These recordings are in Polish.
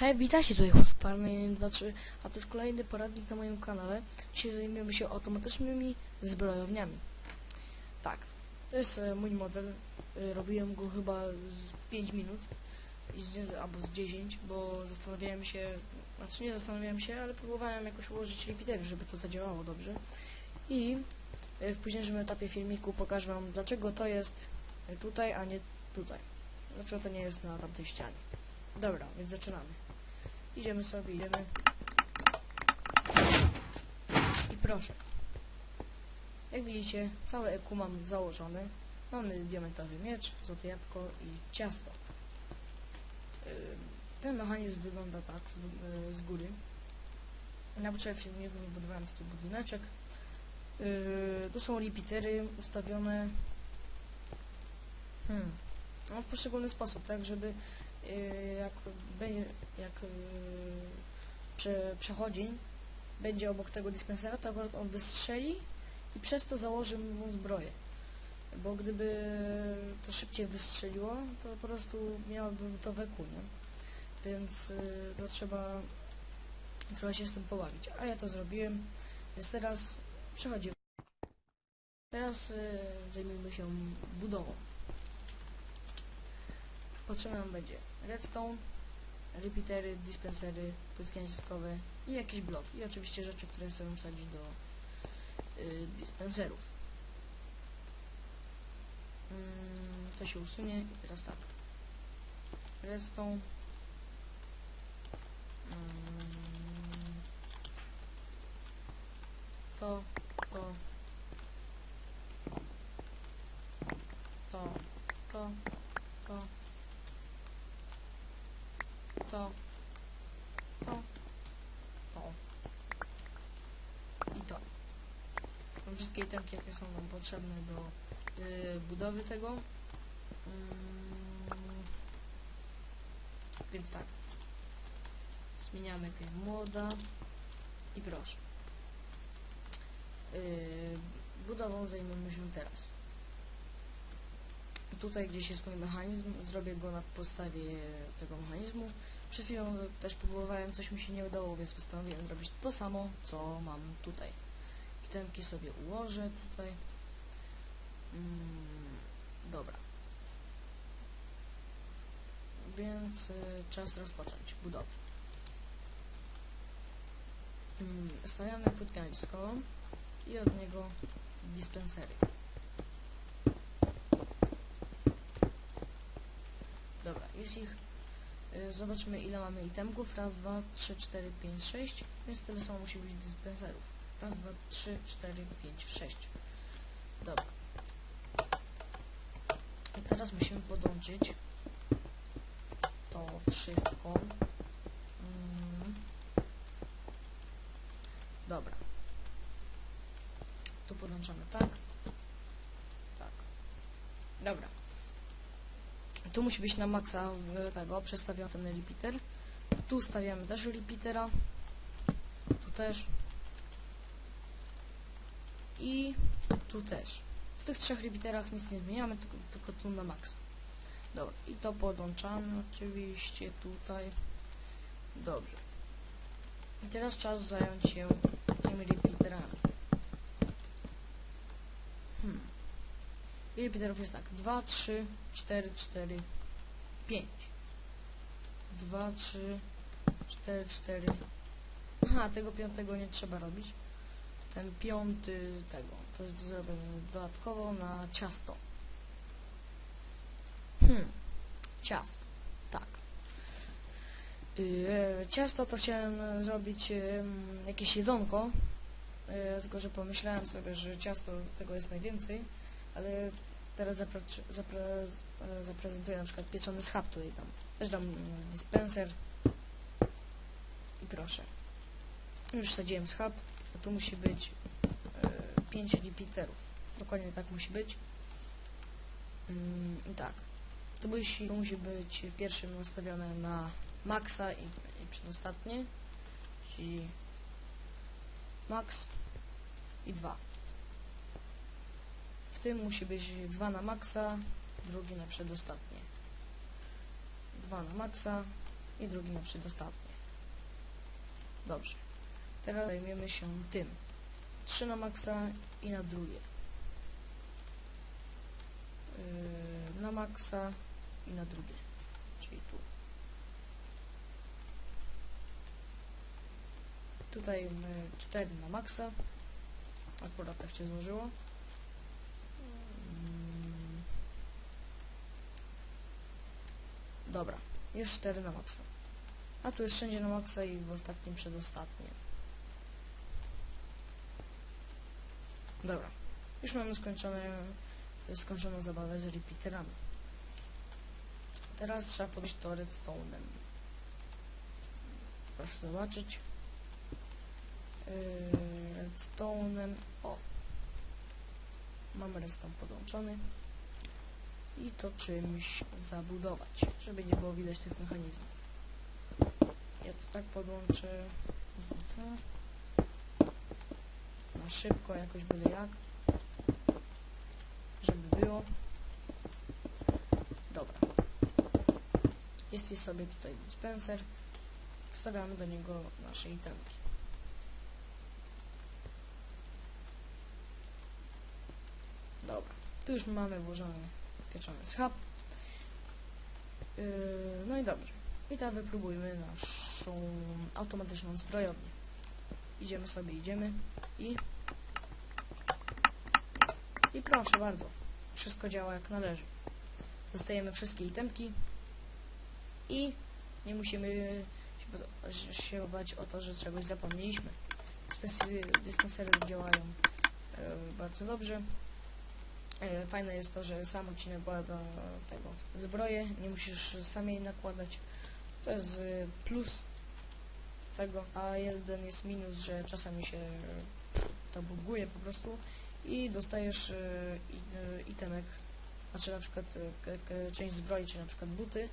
Hej, witajcie tutaj Hospalny 23, a to jest kolejny poradnik na moim kanale. Dzisiaj zajmiemy się automatycznymi zbrojowniami. Tak, to jest e, mój model. E, robiłem go chyba z 5 minut, z, albo z 10, bo zastanawiałem się, znaczy nie zastanawiałem się, ale próbowałem jakoś ułożyć repeatery, żeby to zadziałało dobrze. I e, w późniejszym etapie filmiku pokażę wam, dlaczego to jest tutaj, a nie tutaj. Dlaczego to nie jest na tamtej ścianie. Dobra, więc zaczynamy. Idziemy sobie, idziemy. I proszę. Jak widzicie, całe EQ mam założone. Mamy diamentowy miecz, złote jabłko i ciasto. Ten mechanizm wygląda tak z, y, góry. Na potrzeby filmiku wybudowałem taki budyneczek. Yy, tu są repeatery ustawione hmm, no, w poszczególny sposób, tak, żeby yy, jak prze, przechodzień będzie obok tego dispensera, to akurat on wystrzeli i przez to założy mu zbroję. Bo gdyby to szybciej wystrzeliło, to po prostu miałabym to weku, nie? Więc yy, to trzeba trochę się z tym pobawić. A ja to zrobiłem, więc teraz przechodzimy. Teraz yy, zajmiemy się budową. Potrzebne nam będzie redstone, repeatery, dispensery, płytki naciskowe i jakieś bloki. I oczywiście rzeczy, które chcemy wsadzić do y, dispenserów. Mm, to się usunie i teraz tak. Redstone. Mm, to, to, to, to, to, to, to, to i to. Są wszystkie itemki, jakie są nam potrzebne do y, budowy tego. Mm, więc tak. Zmieniamy jakiegoś młoda i proszę. Yy, budową zajmiemy się teraz. Tutaj gdzieś jest mój mechanizm, zrobię go na podstawie tego mechanizmu. Przed chwilą też próbowałem, coś mi się nie udało, więc postanowiłem zrobić to samo, co mam tutaj. Itemki sobie ułożę tutaj. Mm, dobra. Więc y, czas rozpocząć budowę. Mm, stawiamy płytkę naciskową i od niego dispensery. Dobra, jest ich. Zobaczmy ile mamy itemków. Raz, dwa, trzy, cztery, pięć, sześć. Więc tyle samo musi być dispenserów. Raz, dwa, trzy, cztery, pięć, sześć. Dobra. I teraz musimy podłączyć to wszystko. Mm. Dobra. Tu podłączamy. Tak. Dobra. Tu musi być na maksa tego przestawiony ten repeater. Tu stawiamy też repeatera. Tu też. I tu też. W tych trzech repeaterach nic nie zmieniamy, tylko, tylko tu na maksa. Dobra, i to podłączamy oczywiście tutaj. Dobrze. I teraz czas zająć się tymi repeaterami. Hmm. I repeaterów jest tak. 2, 3, 4, 4, 5. 2, 3, 4, 4. Aha, tego piątego nie trzeba robić. Ten piąty tego. To jest zrobione dodatkowo na ciasto. Hmm. Ciasto. Tak. Yy, ciasto to chciałem zrobić yy, jakieś jedzonko. Yy, tylko, że pomyślałem sobie, że ciasto tego jest najwięcej. Ale teraz zapre zapre e, zaprezentuję na przykład pieczony schab tutaj dam. Też dam dispenser. I proszę. Już sadziłem schab. A tu musi być 5 repeaterów. Dokładnie tak musi być. I tak. To musi, musi być w pierwszym ustawione na maksa i, i przedostatnie. Czyli max i 2. W tym musi być 2 na maksa, drugi na przedostatnie. 2 na maksa, i drugi na przedostatnie. Dobrze. Teraz zajmiemy się tym. 3 na maksa i na drugie. Yy, na maksa i na drugie. Czyli tu. Tutaj my 4 na maksa. Akurat tak się złożyło. Dobra, jest 4 na maksa. A tu jest wszędzie na maksa i w ostatnim przedostatnim. Dobra, już mamy skończone, skończoną zabawę z repeaterami. Teraz trzeba podejść to redstone'em. Proszę zobaczyć. Yy, redstone'em. O. Mamy redstone podłączony. I to czymś zabudować, żeby nie było widać tych mechanizmów. Ja to tak podłączę. Na szybko, jakoś byle jak. Żeby było. Dobra. Jest sobie tutaj dispenser. Wstawiamy do niego nasze itemki. Dobra. Tu już mamy włożony pieczony schab. Yy, no i dobrze. I teraz wypróbujmy naszą automatyczną zbrojownię. Idziemy sobie, idziemy i i proszę bardzo. Wszystko działa jak należy. Dostajemy wszystkie itemki i nie musimy się, bać- o to, że czegoś zapomnieliśmy. Dispensery, dispensery działają e, bardzo dobrze. E, Fajne jest to, że sam odcinek nakłada tego zbroję, nie musisz sam jej nakładać. To jest e, plus tego, a jeden jest minus, że czasami się to buguje po prostu i dostajesz e, itemek, znaczy na przykład część zbroi, czy na przykład buty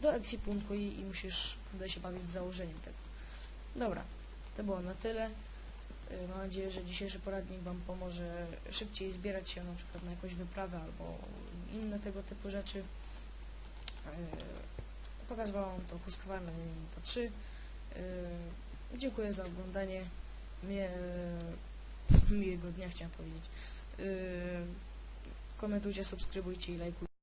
do ekwipunku i, i musisz się bawić z założeniem tego. Dobra, to było na tyle. Y, Mam nadzieję, że dzisiejszy poradnik Wam pomoże szybciej zbierać się na przykład na jakąś wyprawę albo inne tego typu rzeczy. Y, Pokazywałam to Husqvarna po 3. Y, Dziękuję za oglądanie. Mie, miłego dnia chciałem powiedzieć. Komentujcie, subskrybujcie i lajkujcie.